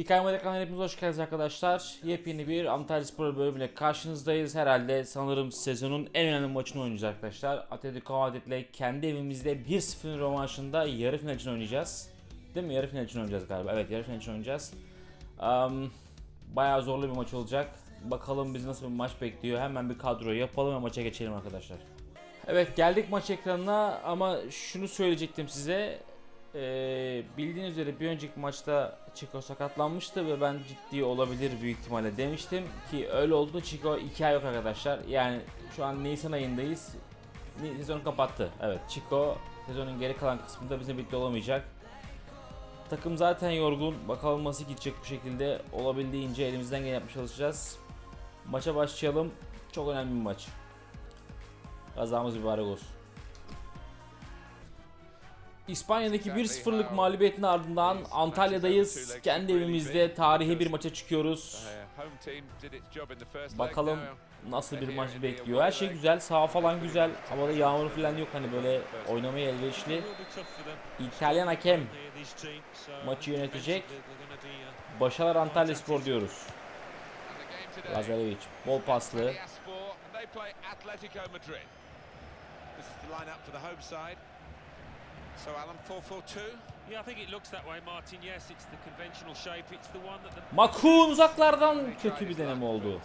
Hikaye Model kanalına hepiniz hoş geldiniz arkadaşlar. Yepyeni bir Antalya Spor bölümüyle karşınızdayız. Herhalde sanırım sezonun en önemli maçını oynayacağız arkadaşlar. Atletico Madrid'le kendi evimizde 1-0 rövanşında yarı final için oynayacağız. Değil mi? Yarı final için oynayacağız galiba. Evet yarı final için oynayacağız. Um, bayağı zorlu bir maç olacak. Bakalım bizi nasıl bir maç bekliyor. Hemen bir kadro yapalım ve maça geçelim arkadaşlar. Evet geldik maç ekranına ama şunu söyleyecektim size. Ee, bildiğiniz üzere bir önceki maçta Chico sakatlanmıştı ve ben ciddi olabilir büyük ihtimalle demiştim ki öyle oldu. Chico 2 ay yok arkadaşlar. Yani şu an Nisan ayındayız. Sezonu kapattı. Evet Chico sezonun geri kalan kısmında bizimle birlikte olamayacak. Takım zaten yorgun. Bakalım nasıl gidecek bu şekilde. Olabildiğince elimizden geleni yapmaya çalışacağız. Maça başlayalım. Çok önemli bir maç. Kazamız mübarek olsun. İspanya'daki 1-0'lık mağlubiyetin ardından Antalya'dayız. Kendi evimizde tarihi bir maça çıkıyoruz. Bakalım nasıl bir maç bekliyor. Her şey güzel, saha falan güzel. Havada yağmur falan yok hani böyle oynamaya elverişli. İtalyan hakem maçı yönetecek. Başarılar Antalya Spor diyoruz. Lazarevic bol paslı. This is the lineup for the home side. So Alan 4-4-2. Yeah, I think it looks that way, Martin. Yes, it's the conventional shape. It's the one that the Makun uzaklardan kötü bir deneme oldu.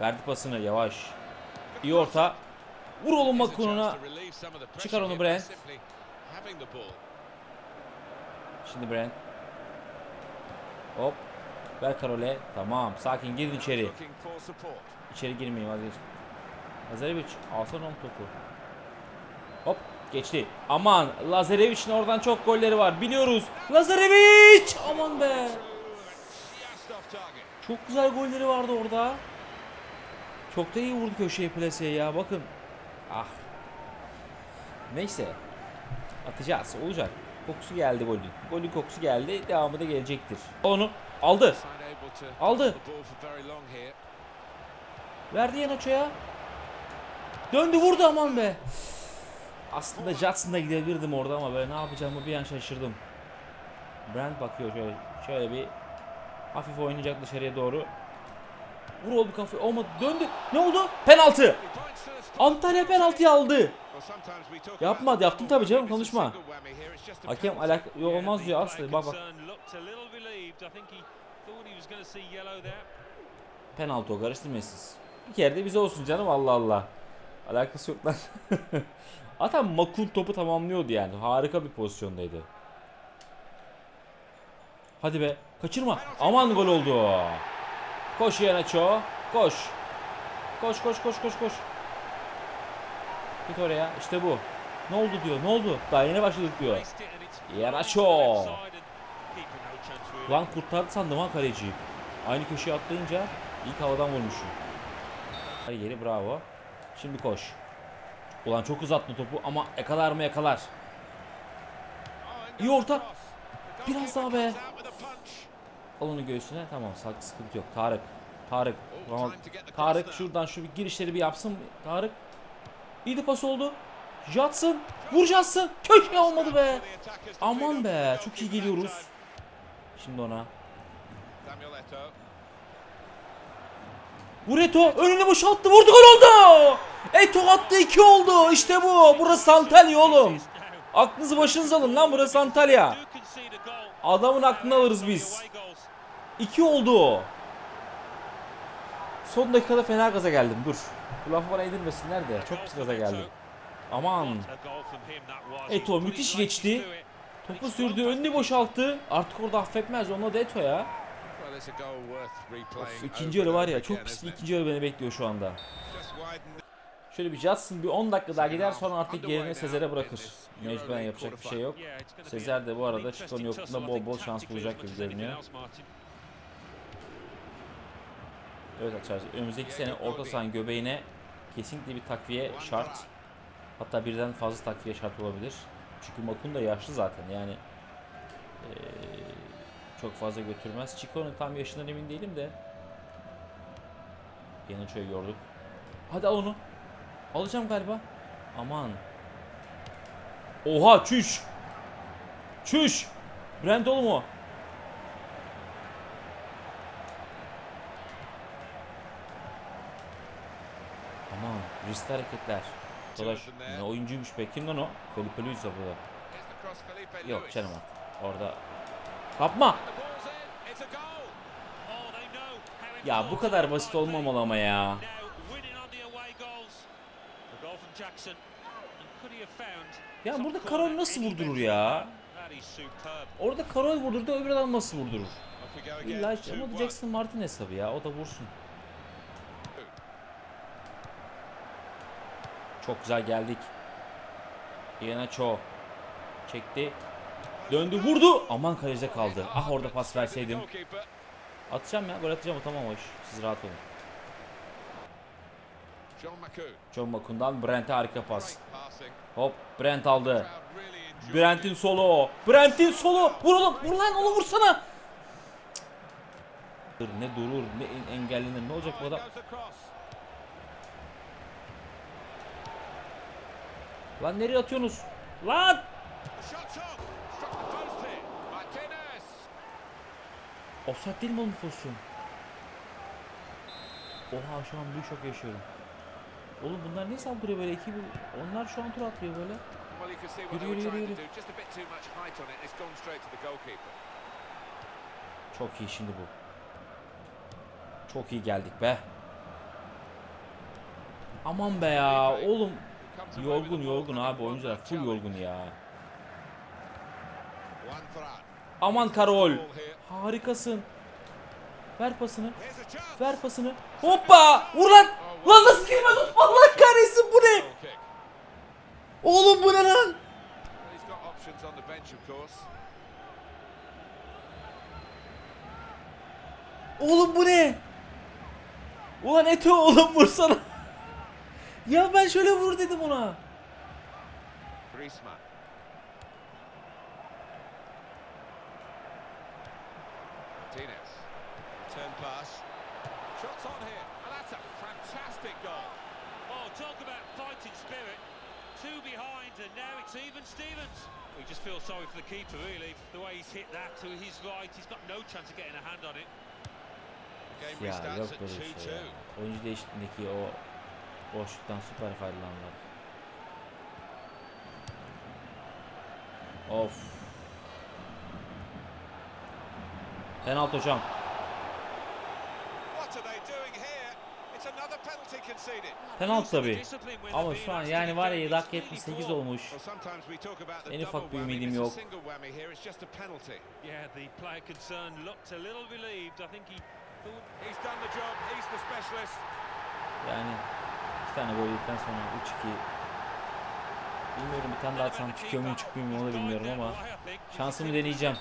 Verdi pasını yavaş. İyi orta. Vur oğlum Makun'una. Çıkar onu Brent. Şimdi Brent. Hop. Ver Karole. Tamam. Sakin girin içeri. İçeri girmeyin vazgeç. Lazarevic alsana oğlum topu. Hop geçti. Aman Lazarevic'in oradan çok golleri var biliyoruz. Lazarevic! Aman be. Çok güzel golleri vardı orada. Çok da iyi vurdu köşeye plaseye ya bakın. Ah. Neyse. Atacağız olacak. Kokusu geldi golün. Golün kokusu geldi. Devamı da gelecektir. Onu aldı. Aldı. Verdi Yanaço'ya. Döndü vurdu aman be. Aslında Jackson'da gidebilirdim orada ama böyle ne yapacağımı bir an şaşırdım. Brand bakıyor şöyle. Şöyle bir hafif oynayacak dışarıya doğru. Vur oldu kafa olmadı döndü. Ne oldu? Penaltı. Antalya penaltıyı aldı. Yapma, yaptım tabii canım, konuşma. Hakem alak yok olmaz diyor asla. Bak bak penaltı o karıştırmayın siz. Bir kere de bize olsun canım Allah Allah. Alakası yok lan. Zaten Makun topu tamamlıyordu yani. Harika bir pozisyondaydı. Hadi be. Kaçırma. Aman gol oldu. Koş Yanaço. Koş. Koş koş koş koş koş. Git oraya. İşte bu. Ne oldu diyor. Ne oldu? Daha yeni başladık diyor. Yanaço. Lan kurtardı sandım ha kaleciyi. Aynı köşeye atlayınca ilk havadan vurmuşum. Hadi geri bravo. Şimdi koş. Ulan çok uzattı topu ama yakalar mı yakalar. İyi orta. Biraz daha be. Al onu göğsüne. Tamam sıkıntı yok. Tarık. Tarık. Tarık şuradan şu girişleri bir yapsın. Tarık. İyi de pas oldu. Jatsın. Vur Jatsın. Köşe olmadı be. Aman be. Çok iyi geliyoruz. Şimdi ona. Vur Eto. Önünü boşalttı. Vurdu gol oldu. Eto attı. 2 oldu. İşte bu. Burası Antalya oğlum. Aklınızı başınıza alın lan. Burası Antalya. Adamın aklını alırız biz. Away goals. 2 oldu. Son dakikada fena gaza geldim. Dur. Bu lafı bana edilmesinler de. Çok pis gaza geldim. Aman. Eto müthiş geçti. Topu sürdü. Önünü boşalttı. Artık orada affetmez. Onunla da Eto ya. Of, ikinci yarı var ya. Çok pis bir ikinci yarı beni bekliyor şu anda. Şöyle bir Judson bir 10 dakika daha gider sonra artık yerine Sezer'e bırakır. Mecburen yapacak bir şey yok. Sezer de bu arada tussle. yokluğunda bol bol şans bulacak gibi görünüyor. Evet arkadaşlar önümüzdeki sene orta sahanın göbeğine kesinlikle bir takviye şart. Hatta birden fazla takviye şart olabilir. Çünkü Makun da yaşlı zaten yani çok fazla götürmez. Chico'nun tam yaşından emin değilim de. Yanaço'yu yorduk. Hadi al onu. Alacağım galiba. Aman. Oha çüş. Çüş. Brent oğlum o. Aman riskli hareketler. Dolaş. Ne oyuncuymuş be. Kim lan o? Felipe Luis burada. Yok canım artık. Orada Kapma. Ya bu kadar basit olmamalı ama ya. Ya burada Karol nasıl vurdurur ya? Orada Karol vurdurdu öbür adam nasıl vurdurur? İlla ama 2-1. Jackson Martinez tabii ya o da vursun. Çok güzel geldik. Iheanacho çekti. Döndü vurdu. Aman kalede kaldı. Ah orada pas verseydim. Atacağım ya gol atacağım o tamam iş. Siz rahat olun. John McCoo. John Makun'dan Brent'e harika pas. Hop Brent aldı. Brent'in solo. Brent'in solo. Vur. Vur lan onu vursana. Ne durur ne en- engellenir ne olacak bu adam? Lan nereye atıyorsunuz? Lan! Offside değil mi oğlum pozisyon? Oha şu an büyük şok yaşıyorum. Oğlum bunlar niye saldırıyor böyle iki Onlar şu an tur atlıyor böyle. Yürü, yürü, yürü, goalkeeper. Çok iyi şimdi bu. Çok iyi geldik be. Aman be ya oğlum. Yorgun yorgun abi oyuncular full yorgun ya. Aman Karol. Harikasın. Ver pasını. Ver pasını. Hoppa! Vur lan! Lan nasıl girmez? Allah kahretsin bu ne? Oğlum bu ne lan? Oğlum bu ne? Ulan Eto oğlum vursana. ya ben şöyle vur dedim ona. Griezmann. Turn pass. Shots on here. And that's a fantastic goal. Oh, talk about fighting spirit. Two behind, and now it's even Stevens. We just feel sorry for the keeper, really. The way he's hit that to his right, he's got no chance of getting a hand on it. The game Ya restarts yok at böyle bir 2-2. şey ya. Oyuncu değişikliğindeki o boşluktan süper faydalandılar. Of. Penaltı hocam. Penaltı when Ama şu an yani var ya really 78 poor. olmuş. En ufak bir ümidim yok. single whammy here. It's just a penalty. Yeah, the player concerned looked a little relieved. I think he thought He's done the job. He's the specialist. Yani iki tane gol yedikten sonra 3-2 Bilmiyorum bir tane daha atsam çıkıyor mu çıkmıyor mu onu da bilmiyorum ama şansımı deneyeceğim.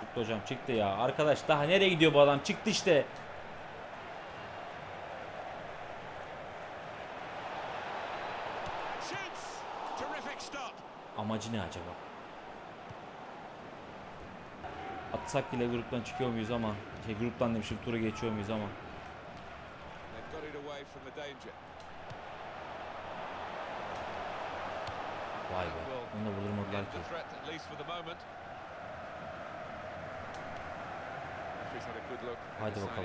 Çıktı hocam çıktı ya. Arkadaş daha nereye gidiyor bu adam? Çıktı işte. Amacı ne acaba? Atsak bile gruptan çıkıyor muyuz ama şey gruptan demişim tura geçiyor muyuz ama. Vay be onu da vurdurmadılar ki. Haydi bakalım.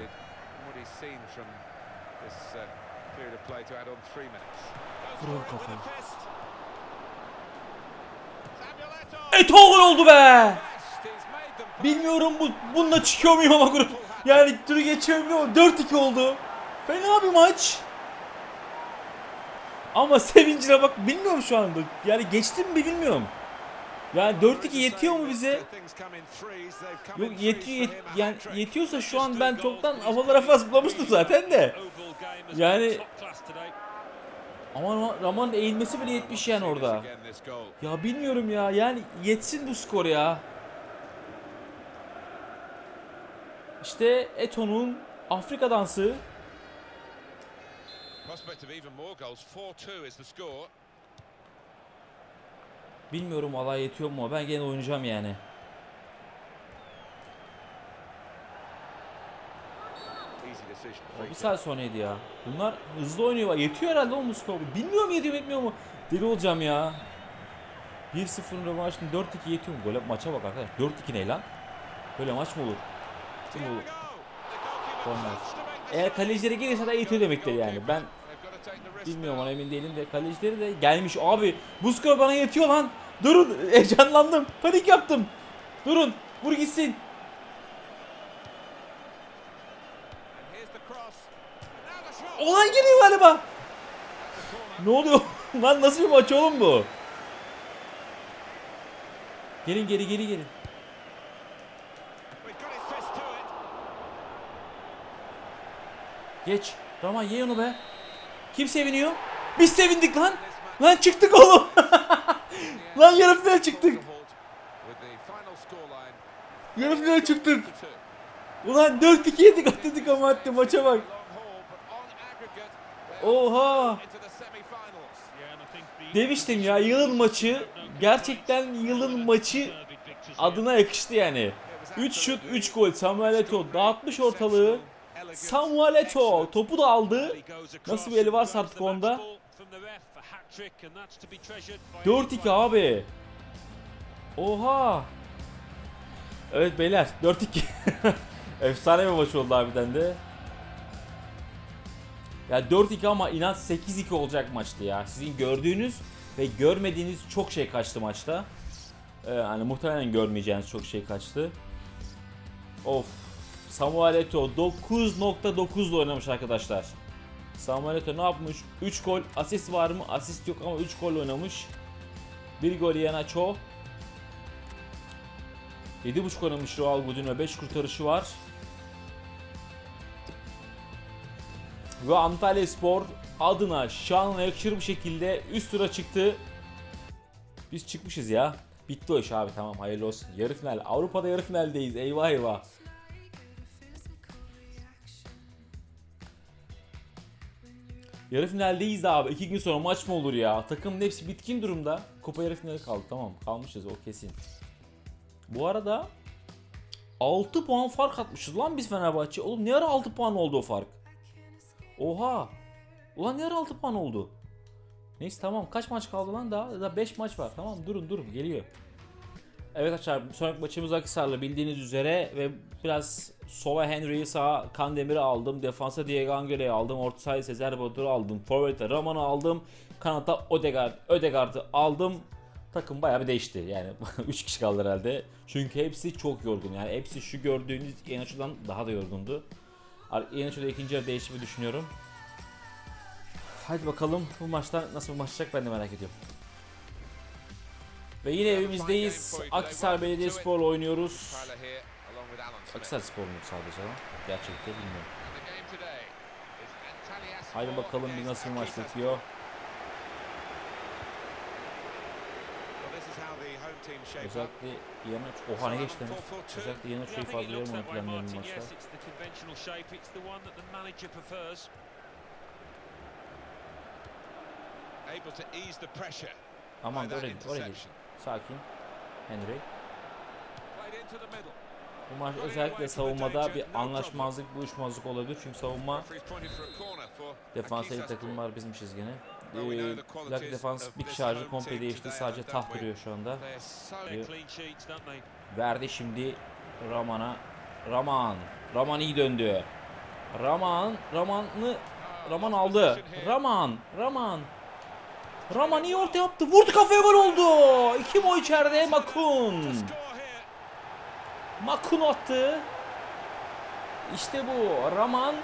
decided from gol oldu be! Bilmiyorum bu bununla çıkıyor muyum ama grup. Yani turu geçiyor muyum ama 4-2 oldu. Fena bir maç. Ama sevincine bak bilmiyorum şu anda. Yani geçtim mi bilmiyorum. Yani 4-2 yetiyor mu bize? Yok yetiyor yet, yani yetiyorsa şu an ben çoktan havalara fazlamıştım zaten de. Yani- Ama Raman'ın eğilmesi bile yetmiş yani orada. Ya bilmiyorum ya yani yetsin bu skor ya. İşte Eto'nun Afrika dansı. Prospect of even more goals. 4-2 is the score. Bilmiyorum valla yetiyor mu ben gene oynayacağım yani. O bir saat sonraydı ya. Bunlar hızlı oynuyor. Yetiyor herhalde oğlum bu skor. Bilmiyorum yetiyor yetmiyor mu? Deli olacağım ya. 1-0'ın rövanşını 4-2 yetiyor mu? Böyle maça bak arkadaş. 4-2 ne lan? Böyle maç mı olur? Kim olur? Korner. Eğer kalecilere gelirse de yetiyor demektir yani. Ben Bilmiyorum ona emin değilim de kalecileri de gelmiş abi. Bu skor bana yetiyor lan. Durun heyecanlandım. Panik yaptım. Durun vur gitsin. Olan geliyor galiba. Ne oluyor? lan nasıl bir maç oğlum bu? Gelin geri geri gelin. Geç. Raman ye onu be. Kim seviniyor? Biz sevindik lan. Lan çıktık oğlum. lan yarı final çıktık. Yarı final çıktık. 2-2. Ulan 4-2 yedik atletik ama attı maça bak. The Demiştim ya yılın maçı gerçekten yılın maçı adına yakıştı yani. 3 şut 3 gol Samuel Eto'o dağıtmış ortalığı. Samuel Eto'o topu da aldı. Nasıl bir eli varsa artık onda. 4-2 abi. Oha. Evet beyler 4-2. Efsane bir maç oldu harbiden de. Ya 4-2 ama inat 8-2 olacak maçtı ya. Sizin gördüğünüz ve görmediğiniz çok şey kaçtı maçta. Ee, hani muhtemelen görmeyeceğiniz çok şey kaçtı. Of. Samuel Eto'o 9.9 ile oynamış arkadaşlar. Samuel Eto'o ne yapmış? 3 gol, asist var mı? Asist yok ama 3 gol oynamış. 1 gol Iheanacho. 7.5 oynamış Raul Gudin ve 5 kurtarışı var. Ve Antalya Spor adına şanına yakışır bir şekilde üst tura çıktı. Biz çıkmışız ya. Bitti o iş abi tamam hayırlı olsun. Yarı final. Avrupa'da yarı finaldeyiz. Eyvah eyvah. Yarı finaldeyiz abi. İki gün sonra maç mı olur ya? Takımın hepsi bitkin durumda. Kupa yarı finali kaldı. Tamam kalmışız o kesin. Bu arada 6 puan fark atmışız lan biz Fenerbahçe. Oğlum ne ara 6 puan oldu o fark? Oha. Ulan ara 6 puan oldu? Neyse tamam kaç maç kaldı lan daha? Daha 5 maç var. Tamam durun durun geliyor. Evet arkadaşlar sonraki maçımız Akhisar'la bildiğiniz üzere ve biraz sola Henry'yi sağa Kandemir'i aldım. Defansa Diego Angelo'yu aldım. Orta sahaya Sezer Batur'u aldım. Forvet'e Raman'ı aldım. Kanata Odegaard, Ödegaard'ı aldım. Takım bayağı bir değişti. Yani 3 kişi kaldı herhalde. Çünkü hepsi çok yorgun. Yani hepsi şu gördüğünüz Iheanacho'dan daha da yorgundu. Iheanacho'da ikinci yarı değişimi düşünüyorum. Hadi bakalım bu maçta nasıl bir maç olacak ben de merak ediyorum. Ve yine evimizdeyiz. Akhisar Belediyespor'la oynuyoruz. Akhisar Spor mu sadece ama? Gerçekten bilmiyorum. Haydi bakalım bir nasıl bir maç bekliyor. Well, this is how the home team shape up. Özellikle Iheanacho. Oha ne geçti henüz. Özellikle Iheanacho'yu fazla yormamayı planlıyorum bu maçta. Aman that oraya oraya git. Sakin. Henry. Bu maç özellikle savunmada bir anlaşmazlık, uyuşmazlık olabilir. Çünkü savunma defansa iyi takımlar bizmişiz gene. Ee, qualities Özellikle defans bir home komple değişti. Sadece we? duruyor şu anda. They? Verdi şimdi Raman'a. Raman. Raman iyi döndü. Raman. Raman'ı Raman aldı. Raman. Raman. Raman iyi orta yaptı. Vurdu kafaya gol oldu. İki mo içeride Makun. Makun attı. İşte bu. Raman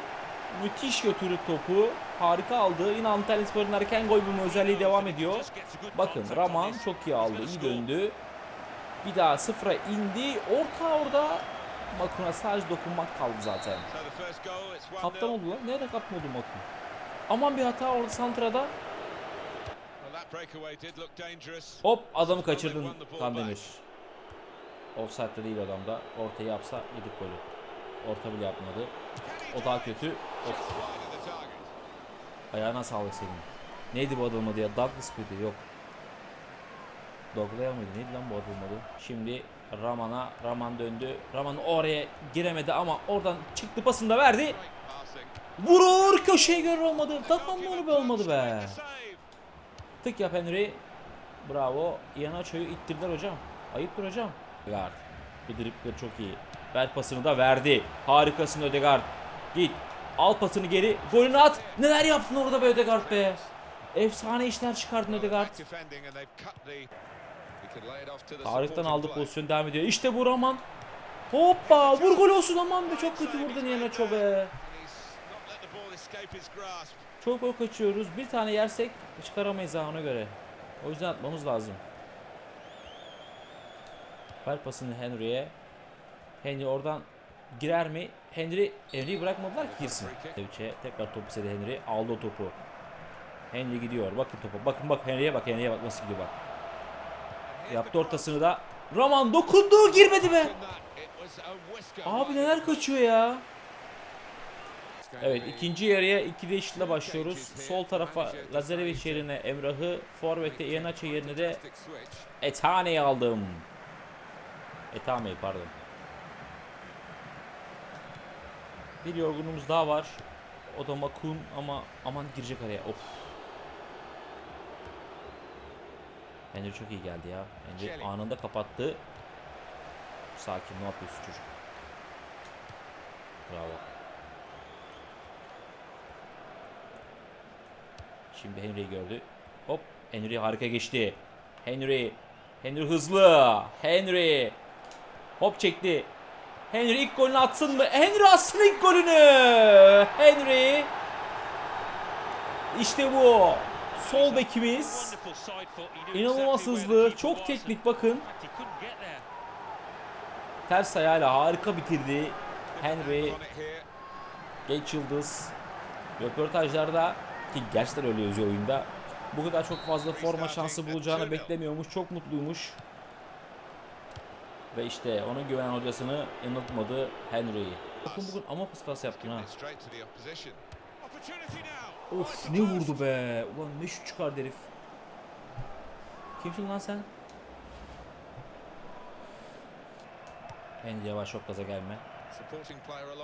müthiş götürdü topu. Harika aldı. Yine Antalyaspor'un erken gol bulma özelliği devam ediyor. Bakın Raman çok iyi aldı. İyi döndü. Bir daha sıfıra indi. Orta orada Makun'a sadece dokunmak kaldı zaten. So the first goal, it's 1-0. Kaptan oldu lan. Nerede kaptan oldu Makun? Aman bir hata orada Santra'da. Hop adamı kaçırdın Kandemir. Offside'de değil adamda. Ortayı yapsa yedik golü. Orta bile yapmadı. O daha kötü. Of. Just wide of the target. Ayağına sağlık senin. Neydi bu adamın adı ya? Douglas mıydı? Yok. Doglaya mıydı? Neydi lan bu adamın adı? Şimdi Raman'a. Raman döndü. Raman oraya giremedi ama oradan çıktı pasını da verdi. Vurur köşeye göre olmadı. Takım Goalkeeper onu be olmadı be. Tık yap Henry. Bravo. Iheanacho'yu ittirdiler hocam. Ayıptır hocam. Ödegaard. Bu dripleri çok iyi. Ver pasını da verdi. Harikasın Ödegaard. Git. Al pasını geri. Golünü at. Neler yaptın orada be Ödegaard be. Efsane işler çıkardın Ödegaard. Tarık'tan aldı pozisyon devam ediyor. İşte bu Raman. Hoppa vur gol olsun aman be çok kötü vurdun yerine be. Çok gol kaçıyoruz. Bir tane yersek çıkaramayız ha ona göre. O yüzden atmamız lazım. Ver pasını Henry'e. Henry oradan girer mi? Henry Henry'i bırakmadılar ki girsin. Devçe tekrar top istedi Henry. Aldı o topu. Henry gidiyor. Bakın topa. Bakın bak Henry'e bak. Henry'e bak nasıl gidiyor bak. Yaptı ortasını da. Raman dokundu girmedi be. Abi neler kaçıyor ya. Evet ikinci yarıya iki değişiklikle başlıyoruz. Sol tarafa Lazarevic yerine Emrah'ı, Forvet'e Iheanacho yerine de Etane'yi aldım. Etame'yi pardon. Bir yorgunumuz daha var. O da Makun ama aman girecek araya. Of. Henry çok iyi geldi ya. Henry anında kapattı. Sakin ne yapıyorsun çocuk? Bravo. Şimdi Henry gördü. Hop Henry harika geçti. Henry. Henry hızlı. Henry. Hop çekti. Henry ilk golünü atsın mı? Henry atsın ilk golünü. Henry. İşte bu. Sol bekimiz. İnanılmaz hızlı. Çok teknik bakın. Ters ayağıyla harika bitirdi. Henry genç yıldız. Röportajlarda ki gerçekten öyle yazıyor oyunda. Bu kadar çok fazla forma şansı bulacağını beklemiyormuş. Çok mutluymuş. Ve işte onun güven hocasını yanıltmadı Henry'yi. Bakın bugün ama pas pas yaptın ha. Of ne vurdu be. Ulan ne şut çıkardı herif. Kimsin lan sen? Henry yavaş çok gaza gelme.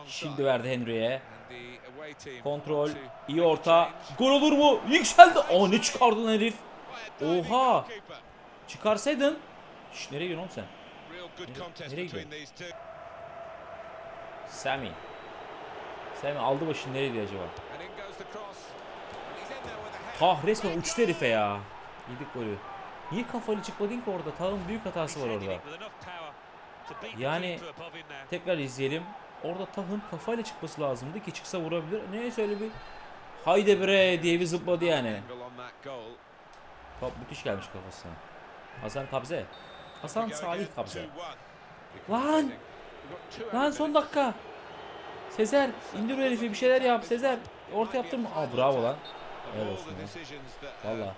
Şimdi verdi Henry'e. Kontrol, iyi orta. Gol olur mu? Yükseldi. Aa ne çıkardın herif? Oha! Çıkarsaydın. Şş, nereye gidiyorsun oğlum sen? Nereye gidiyorsun? Sami. Sami aldı başını nereye gidiyor acaba? Tah resmen uçtu herife ya. Yedik golü. Niye kafalı çıkmadın ki orada? Tah'ın büyük hatası var orada. Yani tekrar izleyelim. Orada Tah'ın kafayla çıkması lazımdı ki çıksa vurabilir. Neyse öyle bir haydi bre diye bir zıpladı yani. Top müthiş gelmiş kafasına. Hasan Kabze. Hasan Salih Kabze. Lan! Lan son dakika. Sezer indir o herifi bir şeyler yap Sezer. Orta yaptın mı? Aa bravo lan. Helal olsun. Valla.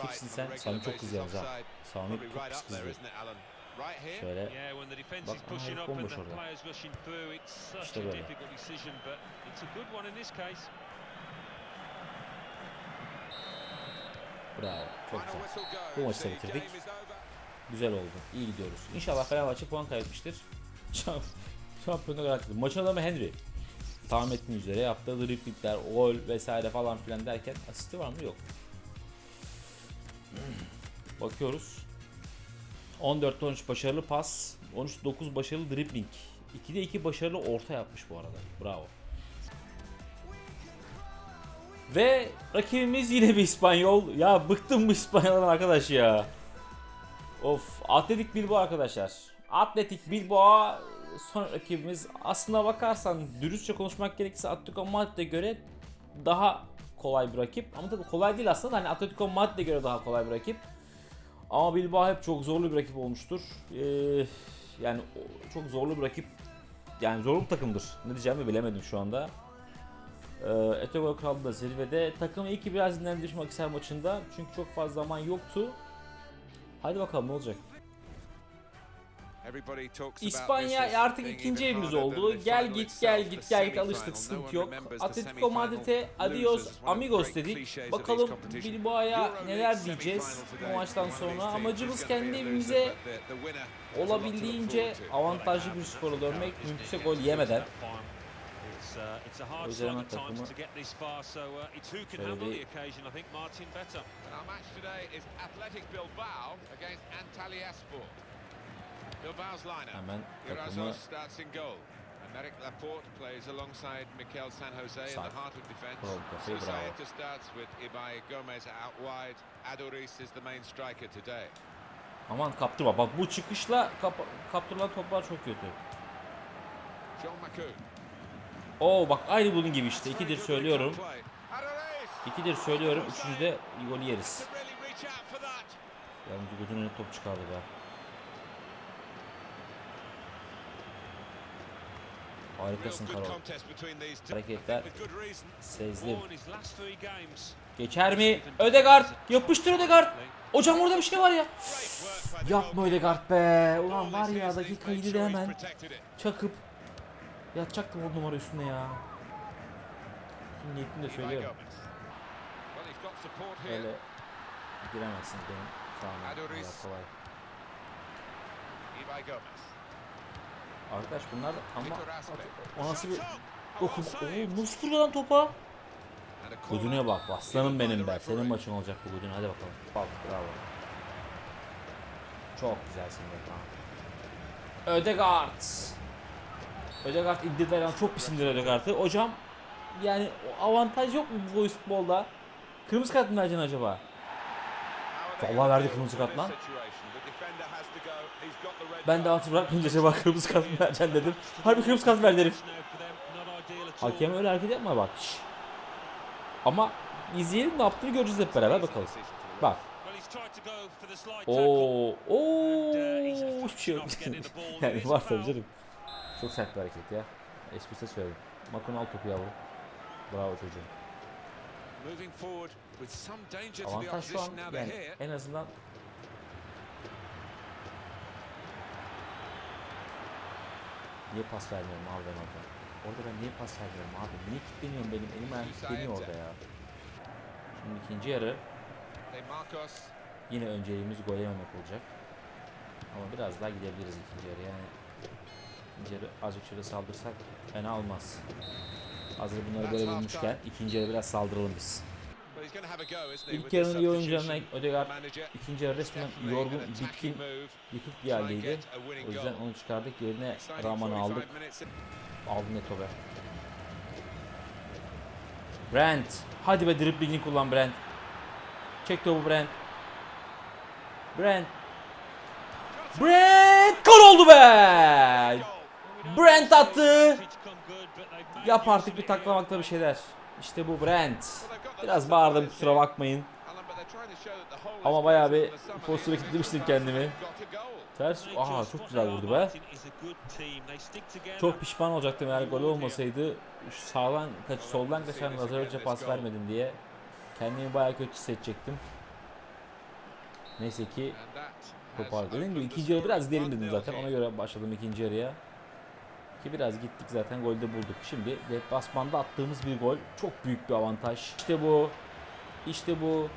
Kimsin sen? Sami çok kızıyoruz ha. Sami çok pis kızıyor. Şöyle. Bak aha herif bomboş orada. İşte böyle. Bravo. Çok güzel. Bu maçı da bitirdik. Güzel oldu. İyi gidiyoruz. İnşallah Fenerbahçe puan kaybetmiştir. Şamp- Şampiyonluğu garantiledim. Maçın adamı Henry. Tahmin ettiğim üzere yaptığı driplingler, gol vesaire falan filan derken asisti var mı? Yok. Bakıyoruz. 14 13 başarılı pas, 13 9 başarılı dribbling. 2'de 2 başarılı orta yapmış bu arada. Bravo. Ve rakibimiz yine bir İspanyol. Ya bıktım bu İspanyoldan arkadaş ya. Of, Atletik Bilbao arkadaşlar. Atletik Bilbao son rakibimiz. Aslına bakarsan dürüstçe konuşmak gerekirse Atletico Madrid'e göre daha kolay bir rakip. Ama tabii kolay değil aslında. Hani Atletico Madrid'e göre daha kolay bir rakip. Ama Bilbao hep çok zorlu bir rakip olmuştur. Ee, yani çok zorlu bir rakip. Yani zorlu bir takımdır. Ne diyeceğimi bilemedim şu anda. Ee, Etobo kaldı da zirvede. Takım iyi ki biraz dinlendirmiş Makisar maçında. Çünkü çok fazla zaman yoktu. Hadi bakalım ne olacak. İspanya artık ikinci evimiz oldu. Gel git gel git gel git alıştık sıkıntı yok. Atletico Madrid'e adios amigos dedik. Bakalım Bilbao'ya neler diyeceğiz bu maçtan sonra. Amacımız kendi evimize olabildiğince avantajlı bir skora dönmek. Mümkünse gol yemeden. Yüzden hemen takımı Bilbao's lineup. Hemen Irazo takımı starts in goal. And Merrick Laporte plays alongside Mikel San Jose in the heart of defence. Susaeta starts with Ibai Gomez out wide. Adoris is the main striker today. Aman kaptırma. Bak bu çıkışla kap kaptırılan toplar çok kötü. John McCoo. Oo bak aynı bunun gibi işte. İkidir söylüyorum. İkidir söylüyorum. Üçüncüde golü yeriz. Yalnız gözünün önüne top çıkardı. Real Harikasın Karol. Hareketler sezdim. Geçer mi? Ödegard. Yapıştır Ödegard. Hocam orada bir şey var ya. Yapma Ödegard be. Ulan var ya dakika made 7'de sure he's hemen çakıp yatacaktım o numara üstüne ya. Şimdi niyetini de söylüyorum. Öyle giremezsin benim sahama. Adoris. Kolay. Arkadaş bunlar ama o nasıl bir dokun. Oo, nasıl vuruyor topa? And a corner. Gözüne bak aslanım benim the be. Senin maçın olacak bu Godin. Hadi bakalım. Bak bravo. Çok güzelsin be Kaan. Ödegard. Ödegard indirdiler yani çok pis indirdiler Ödegard'ı. Hocam yani avantaj yok mu bu futbolda? Kırmızı kart mı vereceksin acaba? Vallahi verdi kırmızı kart lan. Ben de altı bırakmayınca acaba kırmızı kart mı vereceksin dedim. Harbi kırmızı kart at all. Hakem öyle hareket yapma bak. Ama izleyelim ne yaptığını göreceğiz hep beraber bakalım. Bak. Oo, oo, hiçbir şey yok. yani var tabii canım. Çok sert bir hareket ya. Esprisi söyledim. Makun al topu yavrum. Bravo çocuğum. Avantaj şu an yani en azından Niye pas vermiyorum abi ben orada? Orada ben niye pas vermiyorum abi? Niye kilitleniyorum benim? Elim ayağım kilitleniyor orada ya. Şimdi ikinci yarı. Yine önceliğimiz gol yememek olacak. Ama biraz daha gidebiliriz ikinci yarı yani. İkinci yarı azıcık şöyle saldırsak fena olmaz. Hazır bunları böyle bulmuşken ikinci yarı biraz saldıralım biz. İlk yarının iyi substitution. Ödegaard ikinci yarı resmen yorgun, bitkin, yıkık bir haldeydi. O yüzden onu çıkardık yerine 45 aldık. Aldı Neto be. Brent. Hadi be driblingini kullan Brent. Çek topu Brent. Brent. Brent gol oldu be. Brent attı. Yap artık bir taklamakta bir şeyler. İşte bu Brent. Biraz bağırdım kusura bakmayın. Ama bayağı bir is kilitlemiştim kendimi. Ters. Aha çok güzel vurdu be. Çok pişman olacaktım eğer gol olmasaydı. Sağdan kaç soldan kaçan Lazarevic'e pas vermedim diye. Kendimi bayağı kötü hissedecektim. Neyse ki toparladı. Dediğim gibi ikinci yarı biraz gidelim dedim 1-0 zaten. Ona göre başladım ikinci yarıya. Ki biraz gittik zaten golde bulduk. Şimdi deplasmanda attığımız bir gol çok büyük bir avantaj. İşte bu. İşte bu.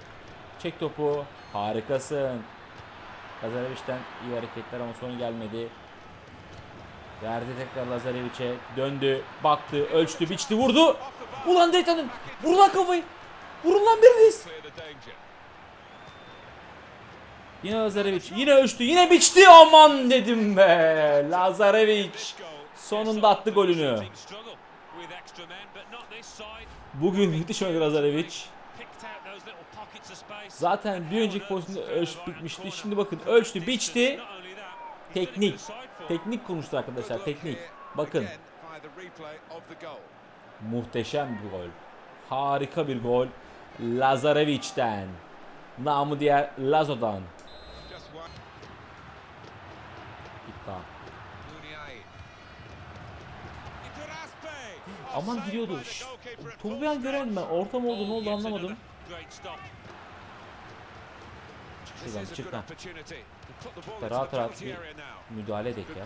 Çek topu. Harikasın. Lazarevic'den iyi hareketler ama sonu gelmedi. Verdi tekrar Lazarevic'e. Döndü. Baktı. Ölçtü. Biçti. Vurdu. Ulan Dayton'un. Vur lan kafayı. Vurun lan biriniz. Yine Lazarevic. Yine ölçtü. Yine biçti. Aman dedim be. Lazarevic. Sonunda attı golünü. Bugün müthiş oynadı Lazarevic. Zaten bir önceki pozisyonda ölç bitmişti. Şimdi bakın ölçtü, biçti. Teknik. Teknik konuştu arkadaşlar. Teknik. Bakın. Muhteşem bir gol. Harika bir gol. Lazarevic'ten. Namı diğer Lazo'dan. Aman goalkeeper at Topu bir an göremedim ben. Orta oldu ne oldu anlamadım. Şuradan çık ball İşte rahat rahat bir müdahale edek ya.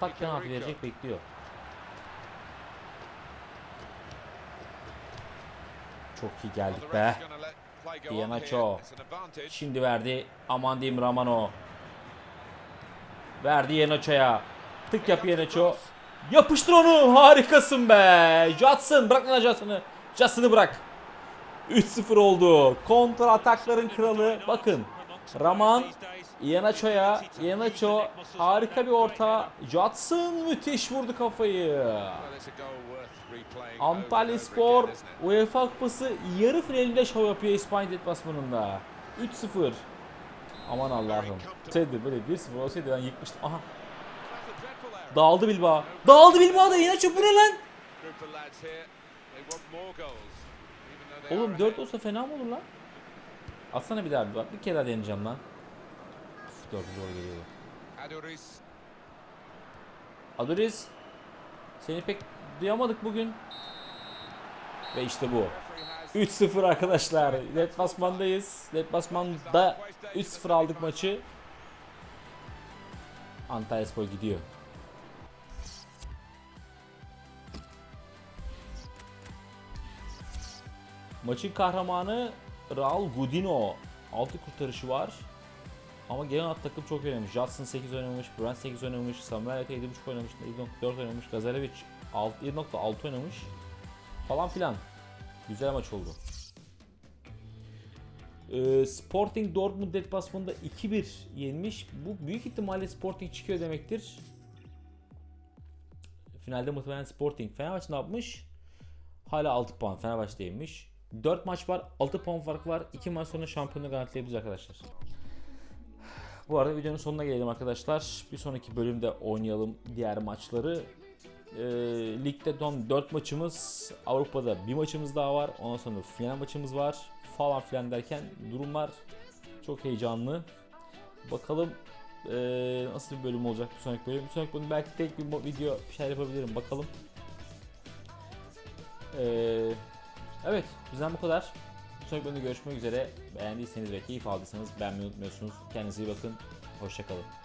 Tak penaltı verecek bekliyor. Çok iyi geldik be. advantage. Şimdi verdi. Aman diyeyim Ramano. Verdi Yenaço'ya. Tık yap Yenaço. Yapıştır onu. Harikasın be. Johnson bırak lan Johnson'ı. Johnson'ı bırak. 3-0 oldu. Kontra atakların kralı. Bakın. Raman Iheanacho'ya. Iheanacho harika bir orta. Judson müthiş vurdu kafayı. Antalya Spor? UEFA Kupası yarı finalinde şov yapıyor İspanya deplasmanında. 3-0. Aman Allah'ım. Şeydi böyle 1-0 olsaydı ben yıkmıştım. Aha dağıldı Bilbao. Dağıldı Bilbao da Iheanacho bu ne lan? Oğlum are 4 ahead. olsa fena mı olur lan? Atsana bir daha bir bak. Bir kere daha deneyeceğim lan. Uf, 4 zor geliyordu. Aduriz. Adoris. Seni pek duyamadık bugün. Ve işte bu. Referee has 3-0 arkadaşlar. Deplasmandayız. Deplasmanda 3-0 aldık maçı. Antalyaspor gidiyor. Maçın kahramanı Raul Gudino. 6 kurtarışı var. Ama genel olarak takım çok oynamış. Judson 8 oynamış, Brand 8 oynamış, Samuel Ete 7.5 oynamış, 7.4 oynamış, Gazalevic 6 7.6 oynamış. Falan filan. Güzel maç oldu. Ee, Sporting Dortmund deplasmanında 2-1 yenmiş. Bu büyük ihtimalle Sporting çıkıyor demektir. Finalde muhtemelen Sporting. Fenerbahçe ne yapmış? Hala 6 puan Fenerbahçe'deymiş. 4 maç var, 6 puan fark var. 2 maç sonra şampiyonluğu garantileyebiliriz arkadaşlar. Bu arada videonun sonuna gelelim arkadaşlar. Bir sonraki bölümde oynayalım diğer maçları. Ee, ligde son 4 maçımız, Avrupa'da bir maçımız daha var. Ondan sonra final maçımız var. Falan filan derken durumlar çok heyecanlı. Bakalım ee, nasıl bir bölüm olacak bir sonraki bölüm. Bir sonraki bölüm belki tek bir video bir şeyler yapabilirim. Bakalım. Ee, evet bizden bu kadar. Bir sonraki bölümde görüşmek üzere. Beğendiyseniz ve keyif aldıysanız beğenmeyi unutmuyorsunuz. Kendinize iyi bakın. Hoşçakalın.